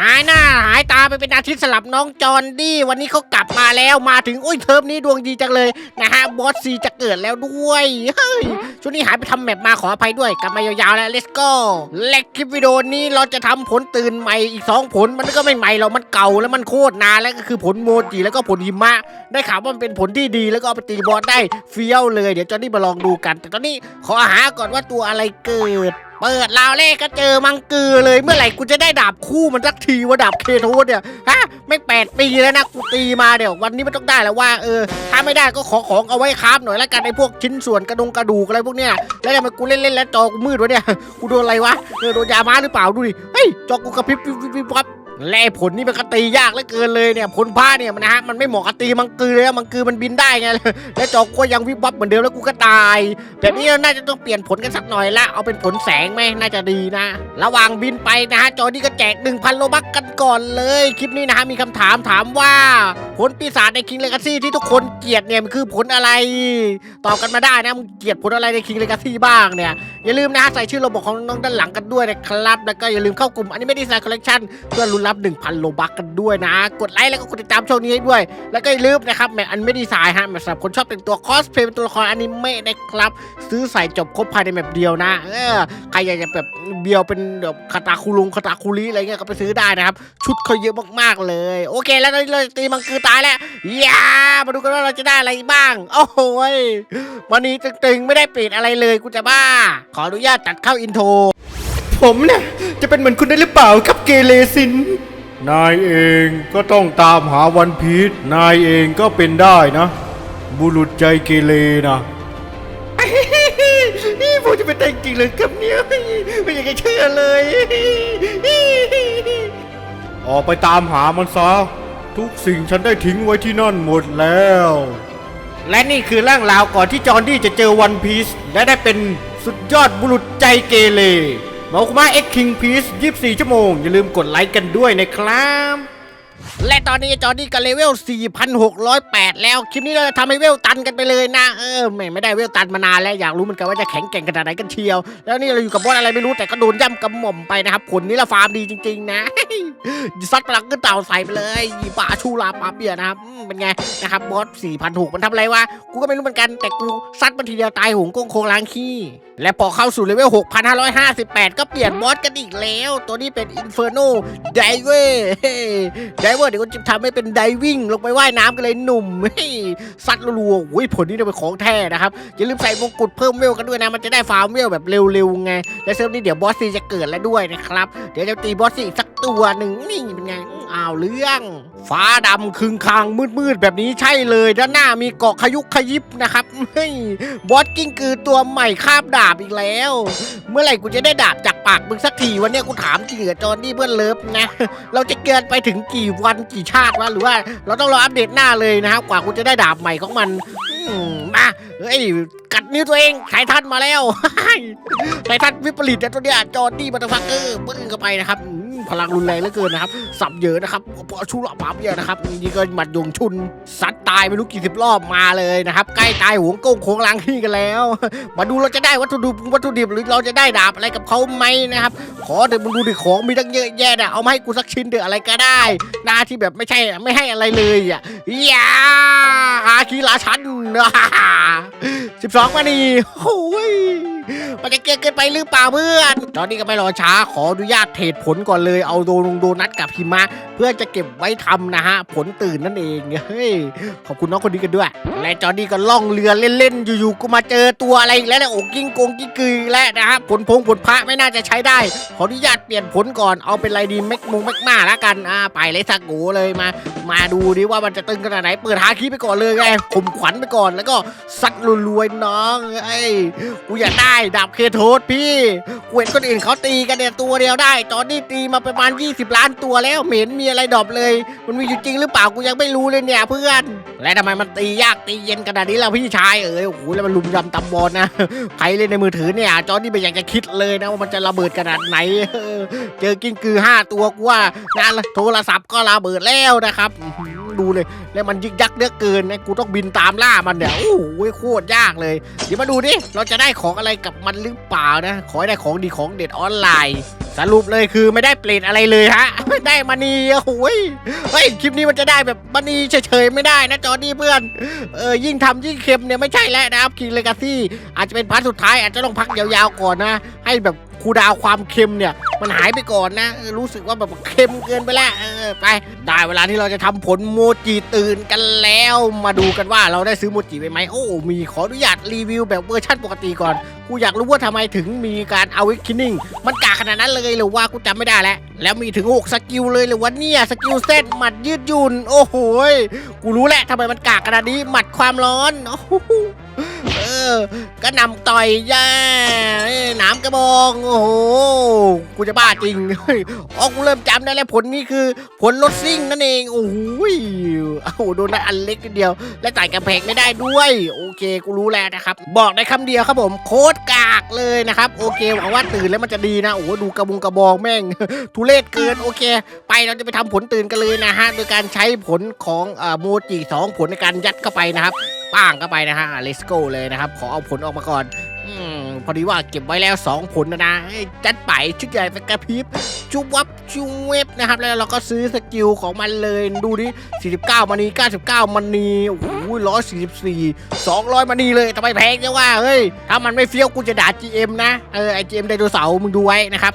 หายหน้าหายตาไปเป็นอาทิตย์สลับน้องจอนดี้วันนี้เขากลับมาแล้วมาถึงอุ้ยเทอมนี้ดวงดีจังเลยนะฮะบอสซีจะเกิดแล้วด้วยเฮ้ยช่วงนี้หายไปทำแมปมาขออภัยด้วยกลับมายาวๆแล้ว let's go และคลิปวิดีโอนี้เราจะทำผลตื่นใหม่อีก 2 ผลมันก็ไม่ใหม่หรอกมันเก่าแล้วมันโคตรนานแล้วก็คือผลโมจิแล้วก็ผลหิมะ ได้ข่าวว่ามันเป็นผลที่ดีแล้วก็เอาไปตีบอสได้เฟี้ยวเลยเดี๋ยวจอนนี่มาลองดูกัน แต่ตอนนี้ขอหาก่อนว่าตัวอะไรเกิด เปิดราวเลขก็เจอมังกือเลยเมื่อไหร่กูจะได้ดาบคู่มันสักทีว่าดาบเคโทสเนี่ยฮะไม่แปดปีแล้วนะกูตีมาเดี๋ยววันนี้มันต้องได้แล้วว่าเออถ้าไม่ได้ก็ขอของเอาไว้คราบหน่อยละกันไอ้พวกชิ้นส่วนกระดงกระดูกอะไรพวกเนี้ยแล้วทำไมกูเล่นเล่นๆแล้วจอกูมืดวะเนี่ยกูโดนอะไรวะเออโดนยามาหรือเปล่าดูดิเฮ้ยจอกูกระพริบวิบวิบวับ และไอ้ผลนี่มันก็ตียากเหลือเกินเลยเนี่ยผลผ้าเนี่ยมันนะฮะมันไม่เหมาะกับตีมังกือเลยนะมังกือมันบินได้ไง และจอกก็ยังวิบวับเหมือนเดิมแล้วกูก็ตาย แบบนี้เราน่าจะต้องเปลี่ยนผลกันสักหน่อยละเอาเป็นผลแสงไหมน่าจะดีนะ ระหว่างบินไปนะฮะจอนี่ก็แจก 1,000 โลบักกันก่อนเลย คลิปนี้นะฮะมีคำถามถามว่า ผลปีศาจในคิงเลกาซี่ที่ทุกคนเกลียดเนี่ยมันคือผลอะไร ตอบกันมาได้นะมึงเกลียดผลอะไรในคิงเลกาซี่บ้างเนี่ยอย่าลืมนะฮะใส่ชื่อโลบอกของน้องด้านหลังกันด้วยนะครับ แล้วก็อย่าลืมเข้ากลุ่มอันนี้ไม่ดีไซน์คอลเลกชันเพื่อลุ้นรับ 1,000 โลบักกันด้วยนะ กดไลค์แล้วก็กดติดตามช่องนี้ด้วย แล้วก็อย่าลืมนะครับแหมอันไม่ดีไซน์ฮะแมสำหรับคนชอบแต่งตัวคอสเพลย์เป็นตัวละครอนิเมะนะครับ ซื้อใส่จบครบภายในแบบเดียวนะเออใครอยากจะแบบเบียวเป็นแบบคาตาคุลุงคาตาคุริอะไรเงี้ยก็ไปซื้อได้นะครับชุดเขาเยอะมากๆเลย โอเค แล้วตอนนี้เราตีมังคือตายแล้วอย่ามาดูกันว่าเราจะได้อะไรบ้าง โอ้โหยวันนี้ตึงๆ ไม่ได้ปิดอะไรเลยกูจะบ้า ขออนุญาตตัดเข้าอินโทร ผมเนี่ยจะเป็นเหมือนคุณได้หรือเปล่าครับเกเรซิน นายเองก็ต้องตามหาวันพีชนายเองก็เป็นได้นะ บุรุษใจเกเรนะ นี่ผมจะเป็นแต่จริงเลยครับเนี่ยไม่อยากจะเชื่อเลย ออกไปตามหามันซะ ทุกสิ่งฉันได้ทิ้งไว้ที่นั่นหมดแล้ว และนี่คือเรื่องราวก่อนที่จอห์นดี้จะเจอวันพีซและได้เป็นสุดยอดบุรุษใจเกเรมาคุมาเอ็กคิงพีซ24 ชั่วโมง อย่าลืมกดไลค์กันด้วยนะครับ และตอนนี้จอห์นดี้ก็เลเวล 4,608 แล้ว คลิปนี้เราจะทำให้เวลตันกันไปเลยนะ เออไม่ไม่ได้เวลตันมานานแล้ว อยากรู้เหมือนกันว่าจะแข็งแกร่งขนาดไหนกันเชียว แล้วนี่เราอยู่กับบอสอะไรไม่รู้แต่ก็โดนย่ำกระหม่อมไปนะครับผลนี้ละฟาร์มดีจริง ๆ นะซัดพลังขึ้นเต่าใส่ไปเลยป่าชูลาปาเปียนะครับเป็นไงนะครับบอส4,006มันทำอะไรวะ กูก็ไม่รู้เหมือนกันแต่กูซัดมันทีเดียวตายหงโกงโคงล้างขี้และพอเข้าสู่เลเวล 6,558 ก็เปลี่ยนบอสกันอีกแล้ว ตัวนี้เป็น Inferno Diver ไดเวอร์เดี๋ยวกูจะทำให้เป็นไดวิ่งลงไปว่ายน้ำกันเลยหนุ่มเฮ้ยซัดรัวๆโอ้ยผลนี่เป็นของแท้นะครับอย่าลืมใส่มงกุฎเพิ่มเวลกันด้วยนะมันจะได้ฟาร์มเวลแบบเร็วๆไงและเซิร์ฟนี้เดี๋ยวบอสซีจะเกิดแล้วด้วยนะครับเดี๋ยวจะตีบอสซีสักตัวหนึ่งนี่เป็นไงอ้าวเรื่องฟ้าดำคึงคางมืดๆแบบนี้ใช่เลย ด้านหน้ามีเกาะขยุกขยิบนะครับเฮ้ยบอสกิ้งคือตัวใหม่คาบดาบอีกแล้ว เมื่อไหร่กูจะได้ดาบจากปากมึงสักทีวันนี้กูถามจริงเหรอจอห์นนี่เพื่อนเลิฟนะ เราจะเกินไปถึงกี่วันกี่ชาติวะหรือว่าเราต้องรออัปเดตหน้าเลยนะครับกว่าคุณจะได้ดาบใหม่ของมันอืมมาเฮ้ยกัดนิ้วตัวเองไททันมาแล้ว ไททันวิปริตนะตัวเนี้ยจอร์นี่บัตฟักเกอร์ปึ้งเข้าไปนะครับ พลังรุนแรงเหลือเกินนะครับ สับเยอะนะครับปอชูระปาบเยอะนะครับนี่ก็หมัดยงชุนซัดตายไม่รู้กี่สิบรอบมาเลยนะครับ ใกล้ตายหวงโก้งโค้งล้างที่กันแล้ว มาดูเราจะได้วัตถุดิบวัตถุดิบหรือเราจะได้ดาบอะไรกับเขาไหมนะครับ ขอเดี๋ยวมึงดูดิของมีตั้งเยอะแยะนะเอามาให้กูสักชิ้นเดี๋ยวอะไรก็ได้หน้าที่แบบไม่ใช่ไม่ให้อะไรเลยอะอย่าหาคีราชันสิบสองมานี่โอ้ย มันจะเกินเกินไปหรือเปล่าเพื่อน ตอนนี้ก็ไม่รอช้าขออนุญาตเทรดผลก่อนเลยเอาโดนโดนัทกับหิมะ พื่อจะเก็บไว้ทำนะฮะ ผลตื่นนั่นเองเฮ้ยขอบคุณน้องคนนี้กันด้วย และจอร์ดี้ก็ล่องเรือเล่นๆอยู่ๆก็มาเจอตัวอะไรอีกแล้วนะโอ้กิ้งโกงกิ้งกือแล้วนะฮะผลพงผลพระไม่น่าจะใช้ได้ ขออนุญาตเปลี่ยนผลก่อนเอาเป็นไรดีแม็กมงแม็กมาแล้วกันอ่าไปเลยสักโกเลยมา มาดูดิว่ามันจะตึงขนาดไหนเปิดฮาคีไปก่อนเลยไงข่มขวัญไปก่อนแล้วก็ซัดรวยๆน้องไอ้กูอยากได้ดาบเคโทสพี่กูเห็นคนอื่นเขาตีกันเนี่ยตัวเดียวได้ตอนนี้ตีมาประมาณ 20 ล้านตัวแล้วเหม็นเมียอะไรดรอปเลย มันมีอยู่จริงหรือเปล่ากูยังไม่รู้เลยเนี่ยเพื่อน และทำไมมันตียากตีเย็นขนาดนี้ล่ะพี่ชายเอ๋ยโอ้โหแล้วมันลุมยำตำบอลนะใครเล่นในมือถือเนี่ยจอนี่ไม่อยากจะคิดเลยนะว่ามันจะระเบิดขนาดไหนเจอกิ้งกือห้าตัวกูว่านะโทรศัพท์ก็ระเบิดแล้วนะครับดูเลยแล้วมันยึกยักเลือเกินนะกูต้องบินตามล่ามันเนี่ยโอ้โหโคตรยากเลย เดี๋ยวมาดูดิเราจะได้ของอะไรกับมันหรือเปล่านะ ขอให้ได้ของดีของเด็ดออนไลน์ สรุปเลยคือไม่ได้เปลี่ยนอะไรเลยฮะไม่ได้มานีโอ้โหยเฮ้ยคลิปนี้มันจะได้แบบมานีเฉยๆไม่ได้นะจอนี่เพื่อนเออยิ่งทำยิ่งเค็มเนี่ยไม่ใช่แล้วนะครับคิงเลกาซี่อาจจะเป็นพาร์ทสุดท้ายอาจจะต้องพักยาวๆก่อนนะ ให้แบบ คูลดาวน์ความเค็มเนี่ยมันหายไปก่อนนะ รู้สึกว่าแบบเค็มเกินไปแล้วเออไป ได้เวลาที่เราจะทำผลโมจิตื่นกันแล้ว มาดูกันว่าเราได้ซื้อโมจิไปไหมโอ้มีขออนุญาตรีวิวแบบเวอร์ชันปกติก่อน กูอยากรู้ว่าทำไมถึงมีการเอาวิคินิ่งมันกากขนาดนั้นเลยหรือว่ากูจำไม่ได้แล้ว แล้วมีถึง 6 สกิลเลยหรือว่าเนี่ยสกิลเส้นหมัดยืดหยุ่นโอ้โหกูรู้แหละทำไมมันกากขนาดนี้หมัดความร้อนโอ้โห ก็นำต่อยย่าหนามกระบองโอ้โหกูจะบ้าจริงเฮ้ยอ๋อกูเริ่มจำได้แล้วผลนี้คือ ผลลดซิ่งนั่นเองโอ้โหยเอ้าโดนนั้อันเล็กนิดเดียว และจ่ายกระแพงไม่ได้ด้วย โอเค กูรู้แล้วนะครับ บอกได้คำเดียวครับผมโคตรกากเลยนะครับ โอเคหวังว่าตื่นแล้วมันจะดีนะโอ้โหดูกระบุงกระบองแม่ง ทุเรศเกินโอเค ไปเราจะไปทำผลตื่นกันเลยนะฮะโดยการใช้ผลของอโมจิสองผลในการยัดเข้าไปนะครับ ป้างเข้าไปนะฮะ let's go เลยนะครับ ขอเอาผลออกมาก่อนอพอดีว่าเก็บไว้แล้ว 2 ผลนะนะเอ้ยจัดไปชุดใหญ่เป็นกระพริบจุบวับจุงเว็บนะครับ แล้วเราก็ซื้อสกิลของมันเลยดูดิ49มานี99มานีโอ้โห144 200มานีเลยทำไมแพงจังว่าเฮ้ยถ้ามันไม่เฟี้ยวกูจะด่า GM นะเออไอ GM ไดโนเสาร์มึงดูไว้นะครับ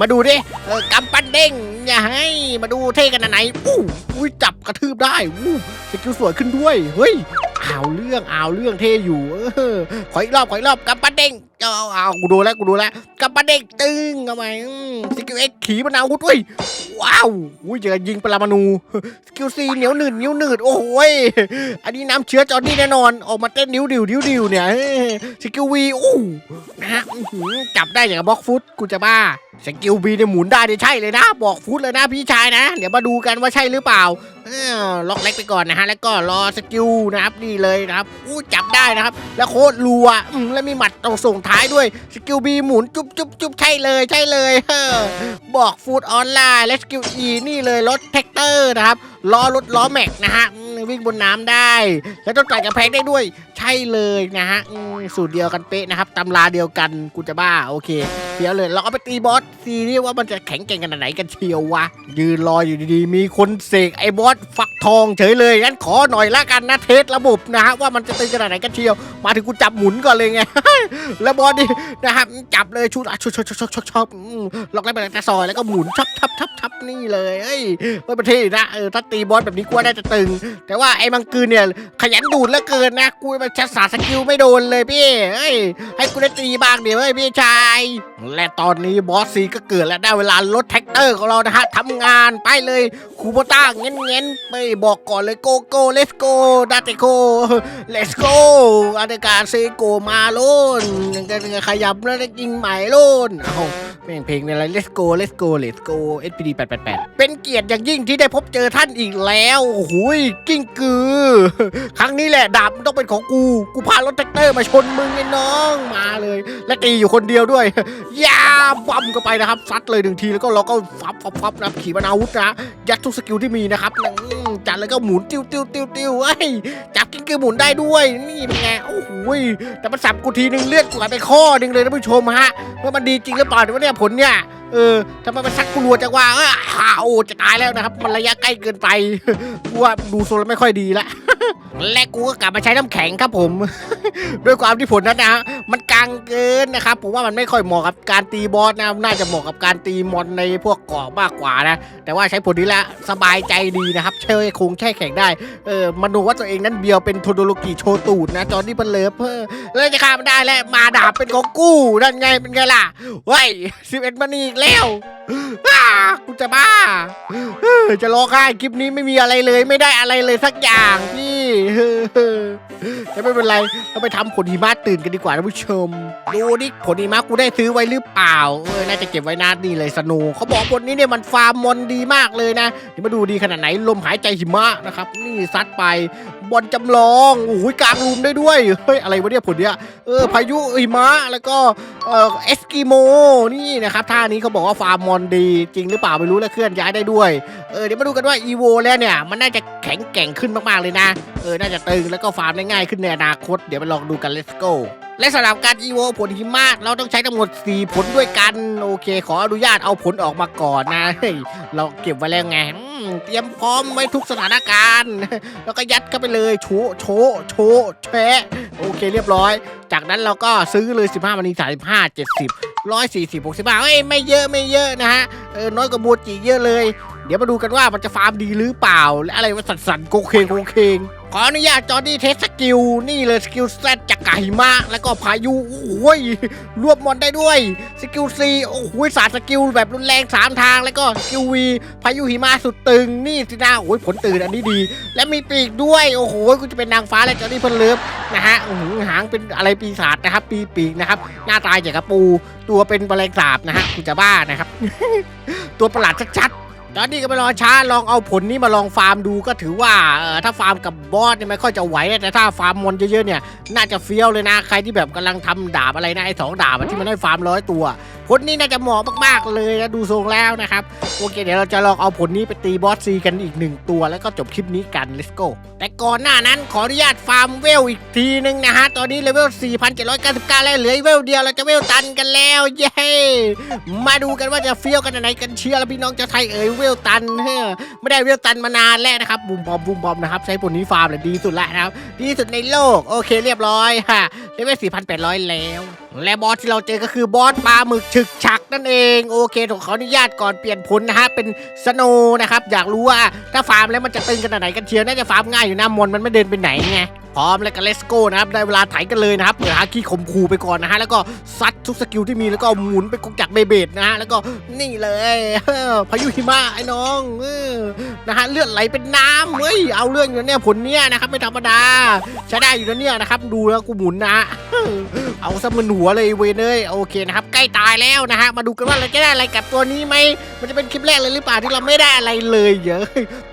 มาดูดิเออกำปั้นเด้งอย่าให้มาดูเท่กันไหนอู้อุ้ยจับกระทืบได้อู้สกิลสวยขึ้นด้วยเฮ้ย เอาเรื่องเอาเรื่องเท่อยู่เออขออีกรอบขออีกรอบกำปั้นเด้งเอาเอากูดูแล้วกูดูแล้วกำปั้นเด้งตึงเข้าไมสกิลเอ็กขี่มะนาวหุดเว้ยว้าวอุ้ยเจอยิงปรมาณูสกิลซีเหนียวหนืดนิ้วหนืดโอ้โหยอันนี้น้ำเชื้อจอร์นี่แน่นอนออกมาเต้นนิ้วดิวนิ้วดิวเนี่ยสกิลวีโอ้นะฮะจับได้อย่างบล็อกฟุตกูจะบ้า สกิลวีเนี่ยหมุนได้เนี่ยใช่เลยนะ บอกฟุตเลยนะพี่ชายนะ เดี๋ยวมาดูกันว่าใช่หรือเปล่าล็อกเล็กไปก่อนนะฮะ แล้วก็รอสกิลนะครับนี่เลยนะครับอู้จับได้นะครับ แล้วโคตรรัวอืมแล้วมีหมัดตรงส่งท้ายด้วยสกิลบีหมุนจุ๊บจุ๊บจุ๊บใช่เลยใช่เลยเออบอกฟูดออนไลน์และสกิลอีนี่เลยรถแท็กเตอร์นะครับล้อรถล้อแม็กนะฮะวิ่งบนน้ำได้ แล้วต้องจ่ายกระแพงได้ด้วยใช่เลยนะฮะสูตรเดียวกันเป๊ะนะครับตำราเดียวกันกูจะบ้าโอเคเดี๋ยวเลยเราเอาไปตีบอสซีนี่ว่ามันจะแข็งแกร่งขนาดไหนกันเชียววะยืนรออยู่ดีๆ มีคนเสกไอ้บอสฟักทองเฉยเลยงั้นขอหน่อยละกันนะเทสระบบนะฮะว่ามันจะตึงขนาดไหนกันเชียว มาถึงกูจับหมุนก่อนเลยไง แล้วบอสนี่นะครับจับเลยชุดชุดชุดชุดชุดชุดชุดอืมล็อกแล้วไปแต่ซอยแล้วก็หมุนชับชับชับชับนี่เลยเอ้ยเฮ้ยประเทศนะเออถ้าตีบอสแบบนี้กูว่าน่าจะตึง แต่ว่าไอ้มังกรเนี่ยขยันดูดเหลือเกินนะกูมันชัดสาสกิลไม่โดนเลยพี่เอ้ยให้กูได้ตีบ้างเดี๋ยวเฮ้ยพี่ชาย และตอนนี้บอสซีก็เกิดแล้วได้เวลารถแท็กเตอร์ของเรานะฮะทำงานไปเลย คูโบต้าเงี้ยเงี้ยไม่บอกก่อนเลยโกโก้เลสโกดาเตโกเลสโกอาตกาเซโกมาโลนขยับแล้วได้กิงใหม่โลนเอาเพลงเพลงอะไร let's go let's go let's go SPD 888 เป็นเกียรติอย่างยิ่งที่ได้พบเจอท่านอีกแล้วโอ้โหยกิ้งกือ ครั้งนี้แหละดาบมันต้องเป็นของกู กูพารถแท็กเตอร์มาชนมึงไอ้น้องมาเลย และตีอยู่คนเดียวด้วยยาบัมเข้าไปนะครับซัดเลยหนึ่งทีแล้วก็เราก็ฟับฟับฟับนะขี่มนาวุธนะยัดทุกสกิลที่มีนะครับอืมจัดแล้วก็หมุนติ้วติ้วติ้วติ้วเอ้ยจับกิ้งกือหมุนได้ด้วย นี่เป็นไงโอ้โหยแต่มันสับกูทีนึงเลือดกูหายไปข้อหนึงเลยท่านผู้ชมฮะว่ามันดีจริงหรือเปล่าเดี๋ยวเนี่ยผลเนี่ยเออทำไมมันซัดกูรัวจังวะเอออ้าวจะตายแล้วนะครับ มันระยะใกล้เกินไปกูว่าดูโซนแล้วไม่ค่อยดีละ และกูก็กลับมาใช้น้ำแข็งครับผม ด้วยความที่ผลนั้นนะฮะ มันกลางเกินนะครับผมว่ามันไม่ค่อยเหมาะกับการตีบอสนะน่าจะเหมาะกับการตีมอนในพวกเกาะมากกว่านะแต่ว่าใช้ผลนี้แล้วสบายใจดีนะครับเช่คงแช่แข็งได้เออมันดูว่าตัวเองนั้นเบียวเป็นโทโดโลกิโชตูดนะจอร์นี่บันเลิฟเออแล้วจะฆ่ามันได้แล้วมาดาบเป็นของกู้นั่นไงเป็นไงล่ะเว้ยสิบเอ็ดมันอีกแล้วอ้ากูจะบ้าจะร้องไห้คลิปนี้ไม่มีอะไรเลยไม่ได้อะไรเลยสักอย่างพี่ แต่ไม่เป็นไรเราไปทำผลหิมะตื่นกันดีกว่าท่านผู้ชม ดูนี่ผลหิมะกูได้ซื้อไว้หรือเปล่าเออน่าจะเก็บไว้นานนี่เลยสนูเขาบอกผลนี้เนี่ยมันฟาร์มมอนดีมากเลยนะเดี๋ยวมาดูดีขนาดไหนลมหายใจหิมะนะครับ นี่ซัดไปบอลจำลองโอ้ยกลางรูมได้ด้วยเฮ้ยอะไรวะเนี่ยผลเนี้ยเออพายุหิมะแล้วก็เออเอสกิโมนี่นะครับท่านี้เขาบอกว่าฟาร์มมอนดี จริงหรือเปล่าไม่รู้แล้วเคลื่อนย้ายได้ด้วย เออเดี๋ยวมาดูกันว่าอีโวแล้วเนี่ยมันน่าจะแข็งแกร่งขึ้นมากๆเลยนะ เออน่าจะตึงแล้วก็ฟาร์มได้ง่ายขึ้นในอนาคต เดี๋ยวไปลองดูกัน let's go และสำหรับการอีโวผลหิมะเราต้องใช้ทั้งหมด 4 ผลด้วยกัน โอเค ขออนุญาตเอาผลออกมาก่อนนะเฮ้ยเราเก็บไว้แล้วไงอืมเตรียมพร้อมไว้ทุกสถานการณ์ แล้วก็ยัดเข้าไปเลยโชโชโชแชโอเคเรียบร้อย จากนั้นเราก็ซื้อเลย 15มันนี้35 70 140 65เอ้ยไม่เยอะไม่เยอะนะฮะเออน้อยกว่าโมจิเยอะเลย เดี๋ยวมาดูกันว่ามันจะฟาร์มดีหรือเปล่า และอะไรว่าสันสันๆโกเคงโกเคงขออนุญาตจอร์ดี้เทสสกิลนี่เลยสกิลแซดจากไก่มาก แล้วก็พายุโอ้ยรวบมอนได้ด้วย สกิลซีโอ้โหสาสกิลแบบรุนแรง3ทางแล้วก็สกิลวีพายุหิมะสุดตึงนี่สินะโอ้ยผลตื่นอันนี้ดี และมีปีกด้วยโอ้โหกูจะเป็นนางฟ้าและจอร์ดี้เพิ่นเลิฟนะฮะอื้อหือหางเป็นอะไรปีศาจนะครับ ปีปีกนะครับ หน้าตาอย่างกระปู ตัวเป็นแมลงสาบนะฮะกูจะบ้านะครับ ตัวประหลาดชัดๆ ตอนนี้ก็ไปรอช้าลองเอาผลนี้มาลองฟาร์มดูก็ถือว่าเออถ้าฟาร์มกับบอสเนี่ยไม่ค่อยจะไหวนะแต่ถ้าฟาร์มมอนเยอะๆเนี่ยน่าจะเฟี้ยวเลยนะใครที่แบบกำลังทำดาบอะไรนะไอ้สองดาบอะที่มันได้ฟาร์มร้อยตัว ผลนี้น่าจะเหมาะมากๆเลยนะดูทรงแล้วนะครับโอเคเดี๋ยวเราจะลองเอาผลนี้ไปตีบอสซีกันอีกหนึ่งตัว แล้วก็จบคลิปนี้กัน let's go แต่ก่อนหน้านั้นขออนุญาตฟาร์มเวลอีกทีนึงนะฮะตอนนี้เลเวล 4,799 แล้วเหลือเวลเดียวเราจะเวลตันกันแล้วเย้มาดูกันว่าจะเฟี้ยวกันไหนกันเชียร์แล้วพี่น้องเจะไทยเอ่ยเวลตันเฮ้ไม่ได้เวลตันมานานแล้วนะครับบูมบอมบูมบอมนะครับใช้ผลนี้ฟาร์มเลยดีสุดล้วนะครับดีสุดในโลกโอเคเรียบร้อยฮะเลเวล4,800 แล้ว และบอสที่เราเจอก็คือบอสปลาหมึกฉึกฉักนั่นเอง โอเคของขออนุญาตก่อนเปลี่ยนผลนะฮะเป็นสโนนะครับอยากรู้ว่าถ้าฟาร์มแล้วมันจะตึงขนาดไหนกันเชียวน่าจะฟาร์มง่ายอยู่นะมอนมันไม่เดินไปไหนไง พร้อมแล้วก็เลสโก้นะครับได้เวลาไถกันเลยนะครับเปิดฮาคีข่มขู่ไปก่อนนะฮะแล้วก็ซัดทุกสกิลที่มีแล้วก็หมุนไปกงจักเบเบดนะฮะแล้วก็นี่เลยพายุหิมะไอ้น้องนะฮะเลือดไหลเป็นน้ำเฮ้ยเอาเรื่องอยู่นะเนี่ยผลเนี้ยนะครับไม่ธรรมดาใช้ได้อยู่นะเนี่ยนะครับดูแล้วกูหมุนนะเอาซะมึนหัวเลยเวเนยโอเคนะครับใกล้ตายแล้วนะฮะมาดูกันว่าเราจะได้อะไรกับตัวนี้ไหมมันจะเป็นคลิปแรกเลยหรือเปล่าที่เราไม่ได้อะไรเลยเยอะ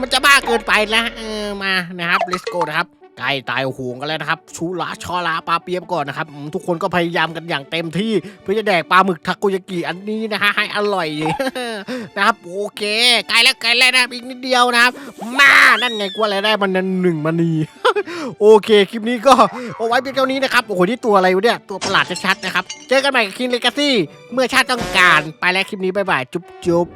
มันจะบ้าเกินไปนะเออมานะครับ let's go นะครับ ใกล้ตายโหงกันแล้วนะครับ ชูลาชอลาปลาเปียบก่อนนะครับ ทุกคนก็พยายามกันอย่างเต็มที่ เพื่อจะแดกปลาหมึกทาโกยากิอันนี้นะฮะให้อร่อยนะครับโอเคใกล้แล้วใกล้แล้วนะครับอีกนิดเดียวนะครับ มานั่นไงกว่าอะไรได้มันนั้นหนึ่งมณีโอเคคลิปนี้ก็เอาไว้เพียงเท่านี้นะครับโอ้โหนี่ตัวอะไรวะเนี่ยตัวประหลาดชัดๆนะครับ เจอกันใหม่กับคิงเลกาซี่เมื่อชาติต้องการไปแล้วคลิปนี้บ๊ายบายจุ๊บจุ๊บ